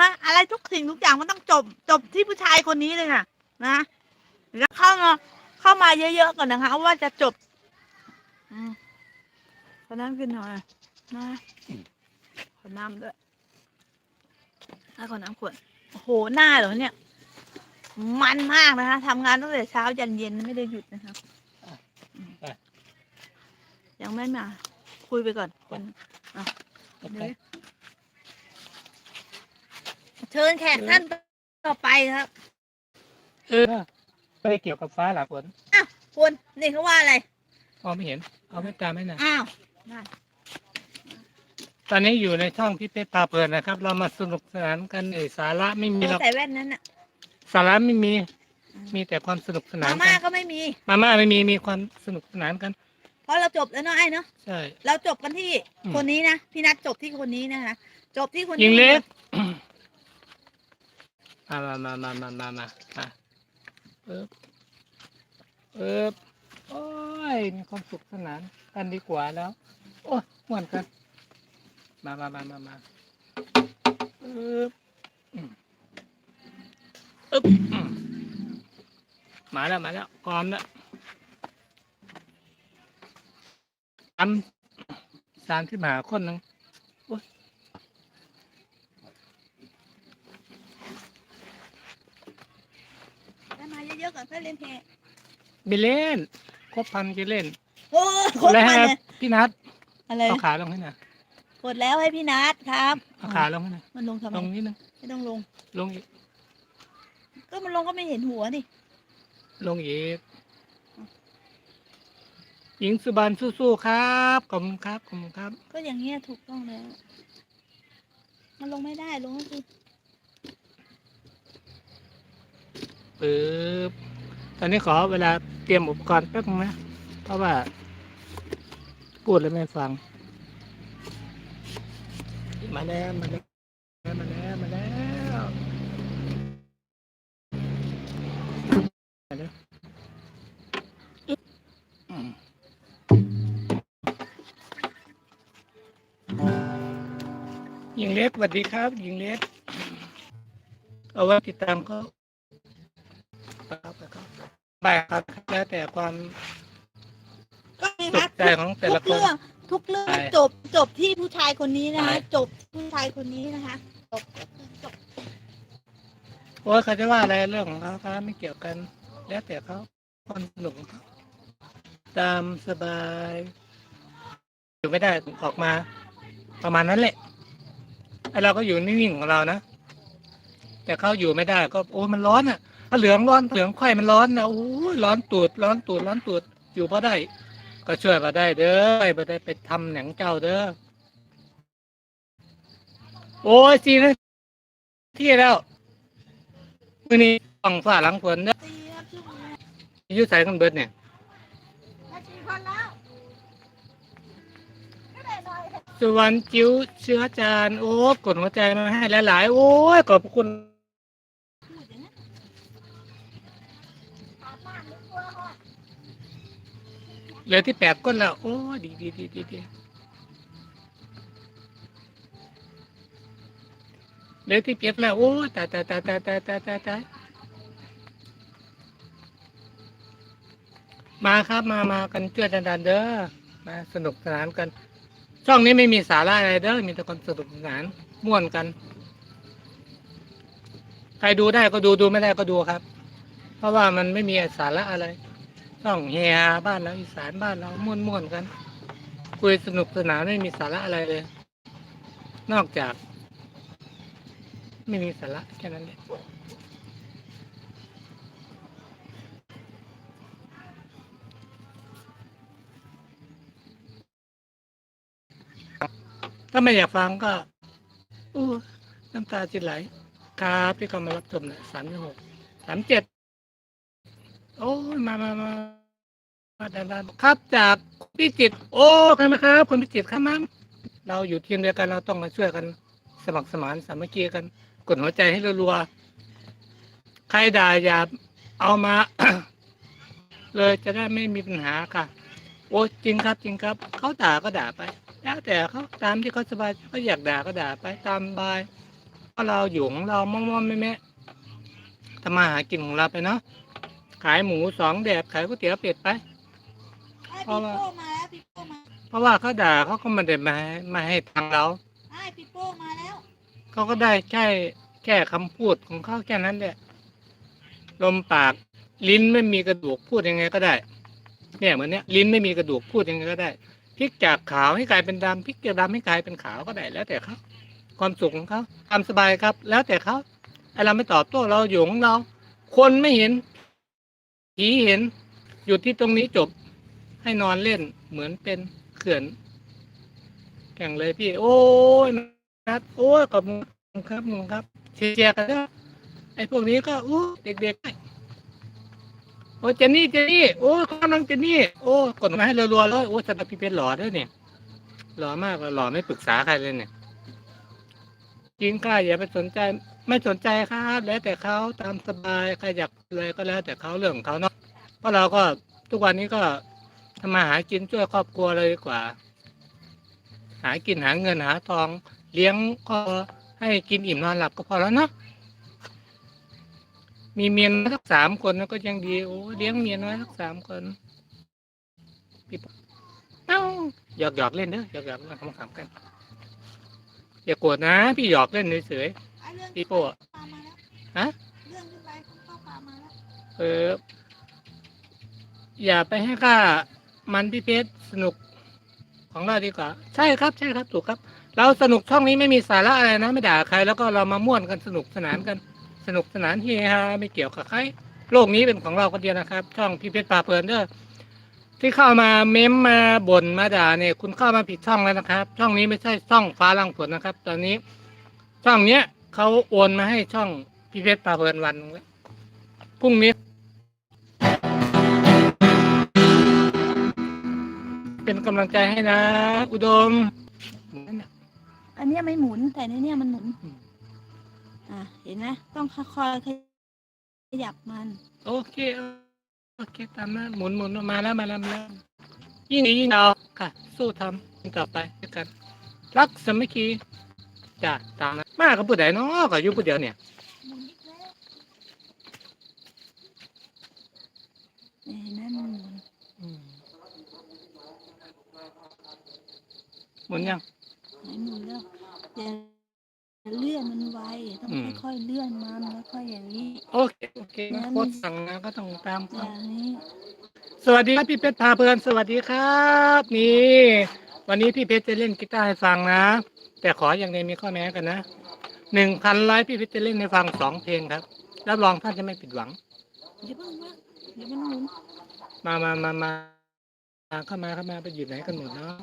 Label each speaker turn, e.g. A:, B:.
A: ฮะอะไรทุกสิ่งทุกอย่างมันต้องจบ จบที่ผู้ชายคนนี้เลยค่ะ นะแล้วเข้ามาเข้ามาเยอะๆก่อนนะคะ ว่าจะจบอืมขอน้ำกินหน่อยนะขอน้ำด้วยแล้วขอน้ำขวดโอ้โหหน้าเหรอเนี่ย มันมากนะคะทำงานตั้งแต่เช้ายันเย็นไม่ได้หยุดนะคะอืมยังไม่มา คุยไปก่อนคนอะเดี๋ยว เชิญแขกท่านต่อไปครับ
B: เออไม่ได้เกี่ยวกับฟ้าหลักฝน
A: คุณนี่เขาว่าอะไร
B: มองไม่เห็น เอาไม่ตามไม่นะ
A: อ้าว
B: ตอนนี้อยู่ในช่องพี่เพชรพาเพลินนะครับ เรามาสนุกสนานกันเอยสาระไม่มีหรอก
A: ใส่แว่นนั้นน่ะ
B: สาระไม่มี
A: อืม
B: มีแต่ความสนุกสนา
A: มานม่า
B: กัน
A: ก็ไม่มี
B: มาม่าไม่มีมีความสนุกสนานกัน
A: เพราะเราจบแล้วเนาะไอ้เนาะ
B: ใช่
A: เราจบกันที่
B: อืม
A: คนนี้นะพี่นัทจบที่คนนี้นะคะจบที่คนนี้
B: ยิงเล็ก มามามามามามามามาเอ๊บเอ๊บโอ้ย มีความสุขสนานกันดีกว่าแล้ว โอ้ยม่วนกัน มามามามามาเอ๊บอึ๊บมาแล้วมาแล้วพร้อมแล้วสามสามที่หมาคนนึง
A: ได้มาเยอะๆก่อนเพื่อเล่นเพลง
B: ไปเล่นครบพันจะเล่น
A: โอ้โคตร
B: แล้ว
A: มัน
B: ให้
A: เลย
B: พี่นัท
A: อะไร
B: เอาขาลงให้หน่อย
A: กดแล้วให้พี่นัทครับ
B: เอาขาลงให้หน่อย
A: มันลงทำไม
B: ลงนิดนึง
A: ไม่ต้องลง
B: ลงอีก
A: ก็มันลงก็ไม่เห็นหัวนี่
B: ลงอีกหญิงสุบานสู้ๆครับขอบคุณครับขอบคุณครับ
A: ก็อย่างเงี้ยถูกต้องแล้ว มันลงไม่ได้ลงก็คือ
B: ปึ๊บตอนนี้ขอเวลาเตรียมอุปกรณ์แป๊บนึงนะ เพราะว่าพูดแล้วไม่ฟัง มาแล้ว มาแล้ว มาแล้ว มาแล้วมาแล้วอืมหญิงเล็กสวัสดีครับหญิงเล็กเอาไว้ติดตามเขา ครับครับบายครับแล้วแต่ความ
A: ก็มี
B: สุ
A: นั
B: ข
A: ด
B: ใจของแต่
A: ทุ
B: ละ
A: ก
B: คน
A: เรื่องทุกเรื่อง
B: ใช่
A: จบจบที่ผู้ชายคนนี้นะคะ
B: ใช่
A: จบผู้ชายคนนี้นะคะจบจบ
B: โอ้ยเขาจะว่าอะไรเรื่องของเขาครับไม่เกี่ยวกัน แล้วแต่เขาความสนุกของเขาตามสบาย อยู่ไม่ได้ออกมา ประมาณนั้นแหละไอเราก็อยู่นิ่งๆของเรานะแต่เขาอยู่ไม่ได้ก็โอ้ยมันร้อนอะ ถ้าเหลืองร้อนเหลืองไข่มันร้อนนะโอ้ยร้อนตูดร้อนตูดร้อนตูดอยู่พอได้ ก็ช่วยมาได้เด้อไปบ่ได้ไปทำหนังเจ้าเด้อโอ้ยจีนะที่แล้วมือนี้ฝั่งฝ่าหลังฝนเด้อ
A: ตีครับช่วงนี้
B: อยุ่ใส่กันเบิดเนี่ย
A: นาทีคนแล้วไม่ได้หน่อย
B: สุวรรณจิ้วเชื้อจานโอ้กดหัวใจมาให้หลายๆโอ้ยขอบคุณ
A: เห
B: ลือที่แปดก้นแล้ว โอ้ ดีดีดีดีดีเหลือที่เจ็ดแล้ว โอ้ตายตายตายตายตายตายตายตายมาครับมามากันเชื่อดันดันเด้อมาสนุกสนานกัน ช่องนี้ไม่มีสาระอะไรเด้อมีแต่คนสนุกสนานม่วนกัน ใครดูได้ก็ดูดูไม่ได้ก็ดูครับ เพราะว่ามันไม่มีสาระอะไรช่องเฮียบ้านเราอีสานบ้านเราม่วนม่วนๆกัน คุยสนุกสนานไม่มีสาระอะไรเลย นอกจาก ไม่มีสาระแค่นั้นเองถ้าไม่อยากฟังก็อู้น้ำตาจิไหล ครับที่เขามารับชมนี่ยสามหกสามเจ็ด โอ้มามามามาดันดันครับจากพิจิตรโอ้ใครมาครับคนพิจิตรครับมั้งเราอยู่ทีมเดียวกันเราต้องมาช่วยกัน สมัครสมานสามัคคีกัน กดหัวใจให้รัวๆใครด่าอย่าเอามา เลยจะได้ไม่มีปัญหาค่ะ โอ้จริงครับ จริงครับเขาด่าก็ด่าไปแล้วแต่เขาตามที่เขาสบายเขาอยากด่าก็ด่าไปตามบายเราอยู่ของเราม่อมๆแม่ๆทำมาหากินของเราไปเนาะ ขายหมูสองแดดขายก๋วยเตี๋ยวเป็ดไป
A: ไอ้
B: เพราะ
A: ปี
B: ว่า
A: โป้มาแล้วปีโป้มา
B: เพราะว่าเขาด่าเขาก็ไม่ได้มาให้มาให้ทางเรา
A: ไอ้ปีโป้มาแล้ว
B: เขาก็ได้แค่แค่คำพูดของเขาแค่นั้นแหละลมปากลิ้นไม่มีกระดูกพูดยังไงก็ได้ เนี่ยเหมือนเนี้ยลิ้นไม่มีกระดูกพูดยังไงก็ได้พลิกจากขาวให้กลายเป็นดำพลิกจากดำให้กลายเป็นขาวก็ได้แล้วแต่เขาความสุขของเขาทำสบายครับ แล้วแต่เขาไอเราไม่ตอบโต้เราอยู่ของเรา คนไม่เห็น ผีเห็นหยุดที่ตรงนี้จบให้นอนเล่นเหมือนเป็นเขื่อนแข่งเลยพี่ โอ้ยนัดโอ้ยขอบคุณครับขอบคุณครับเชียร์กันนะไอ้พวกนี้ก็โอ้เด็กๆโอ้เจนี่เจนี่โอ้กำลังเจนี่โอ้กดมาให้รัวๆเลยโอ้สตาร์พี่เพชรหล่อด้วยเนี่ยหล่อมากหล่อไม่ปรึกษาใครเลยเนี่ยจริงค่ะอย่าไปสนใจ ไม่สนใจครับแล้วแต่เขาตามสบายใครอยากเลยก็แล้ว แต่เขาเรื่องของเขาเนาะเพราะเราก็ทุกวันนี้ก็ทำมาหากินช่วยครอบครัวเลยดีกว่า หากินหาเงินหาทอง เลี้ยงก็ให้กินอิ่มนอนหลับก็พอแล้วเนาะมีเมียนสักสามคนก็ยังดีโอ้เลี้ยงเมียน้อยสักสามคนเอ้าหยอกหยอกเล่นเด้อหยอกหยอกเล่นขำๆกันอย่าโกรธนะ พี่หยอกเล่นเฉย
A: เสือง
B: ๆ พี่โป้อะ
A: ปลามาแล้ว
B: ฮะ
A: เรื่องขึ้นไปเข้าปลามาแล้ว
B: เออ อย่าไปให้ค่ามันพี่เพชรสนุกของเราดีกว่า ใช่ครับ ใช่ครับ ถูกครับ เราสนุกช่องนี้ไม่มีสาระอะไรนะ ไม่ด่าใคร แล้วก็เรามาม่วนกันสนุกสนานกัน สนุกสนานเฮฮาไม่เกี่ยวกับใครโลกนี้เป็นของเราคนเดียวนะครับ ช่องพี่เพชรปลาเพลินเด้อที่เข้ามาเม้มมาบ่นมาด่าเนี่ย คุณเข้ามาผิดช่องแล้วนะครับ ช่องนี้ไม่ใช่ช่องฟ้าลังฝนนะครับ ตอนนี้ ช่องเนี้ย เขาโอนมาให้ช่องพี่เพชรปลาเพลินวันหนึ่งแล้วพรุ่งนี้ เป็นกำลังใจให้นะ อุดม
A: อันเนี้ยไม่หมุนแต่ในเนี้ยมันหมุน
B: อืม
A: อะ เห็นไหมต้องค่อยๆขยับมัน
B: โอเค โอเค ตามนั้นหมุนหมุนมาแล้วมาแล้วมาแล้วยิ่งดียิ่งเอาค่ะ สู้ทำต่อไปด้วยกัน รักสามัคคีจ้ะตามนั้น มากกับผู้ใดเนาะก็อยู่ผู้เดียวเนี่ย
A: หมุนอีกแล้วเห็นไหมมันหมุน
B: อืมหมุนยัง
A: ไหนหมุนแล้วอย่าเลื่อนมันไวต้อง
B: อืม
A: ค่อยๆเลื่อนมันแล้วค่อยอย่างนี้
B: โอเคโอเคนะโค้ชสั่งนะก็ต้องตาม
A: อ
B: เขา
A: ย่างนี้
B: สวัสดีครับพี่เพชรพาเพลินสวัสดีครับ นี่ วันนี้พี่เพชรจะเล่นกีตาร์ให้ฟังนะ แต่ขออย่างเดียวมีข้อแม้กันนะหนึ่งพันไลฟ์พี่เพชรจะเล่นให้ฟังสองเพลงครับรับรองท่านจะไม่ผิดหวัง
A: อย่าเพิ่งว่าเดี๋ยวมันหมุน
B: มามามามามาเข้ามาเข้ามาไปอยู่ไหนกันหมดเนาะ